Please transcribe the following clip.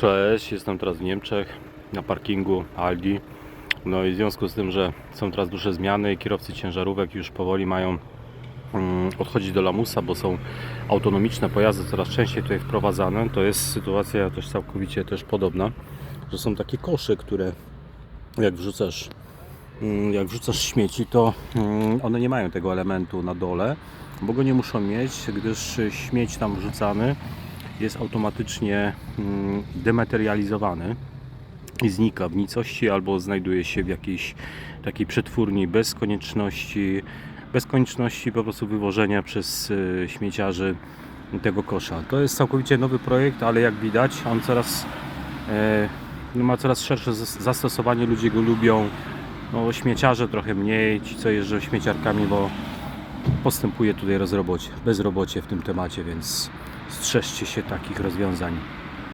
Cześć, jestem teraz w Niemczech na parkingu Aldi. No i w związku z tym, że są teraz duże zmiany, kierowcy ciężarówek już powoli mają mm, odchodzić do lamusa, bo są autonomiczne pojazdy coraz częściej tutaj wprowadzane. To jest sytuacja też całkowicie też podobna, że są takie kosze, które jak wrzucasz mm, jak wrzucasz śmieci, to mm, one nie mają tego elementu na dole, bo go nie muszą mieć, gdyż śmieć tam wrzucany jest automatycznie mm, dematerializowany i znika w nicości albo znajduje się w jakiejś takiej przetwórni bez konieczności, bez konieczności po prostu wywożenia przez y, śmieciarzy tego kosza. To jest całkowicie nowy projekt, ale jak widać on coraz e, no ma coraz szersze zas- zastosowanie, ludzie go lubią. No, śmieciarze trochę mniej, ci co jeżdżą śmieciarkami, bo postępuje tutaj rozrobocie, bezrobocie w tym temacie, więc strzeżcie się takich rozwiązań.